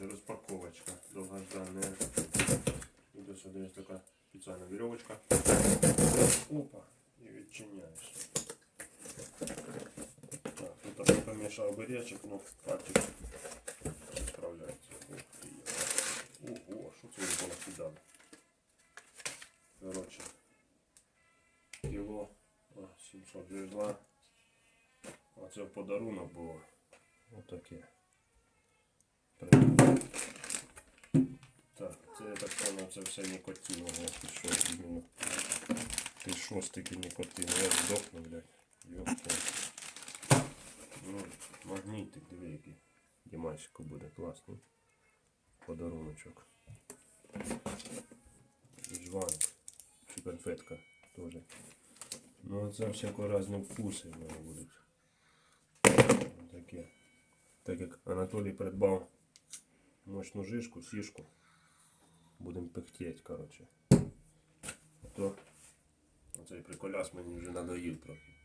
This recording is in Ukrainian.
Короче, розпаковочка довгожданная. Іде сюди є така спеціальна вірьовочка. Опа, і відчиняєш. Так, тут я помішав обережок, ну пальчик справляється. Ух ти. Ого, що це ви понакидали? Короче, кіло а, 702. А це в подарунок було. Це так понял, це все нікотин. Ого, пішов іменно. Пішов стільки нікотину. Я здохну, блядь. Йопта. Ну, магнітик, диви який. Дімасику буде класний. Подаруночок. Жванк. Чи конфетка теж. Ну це всяко різні вкуси в мене будуть. Таке. Так як Анатолій придбав мощну жишку, сішку. Будемо пихтеть, коротше. То оцей приколяс мені вже надоїв трохи.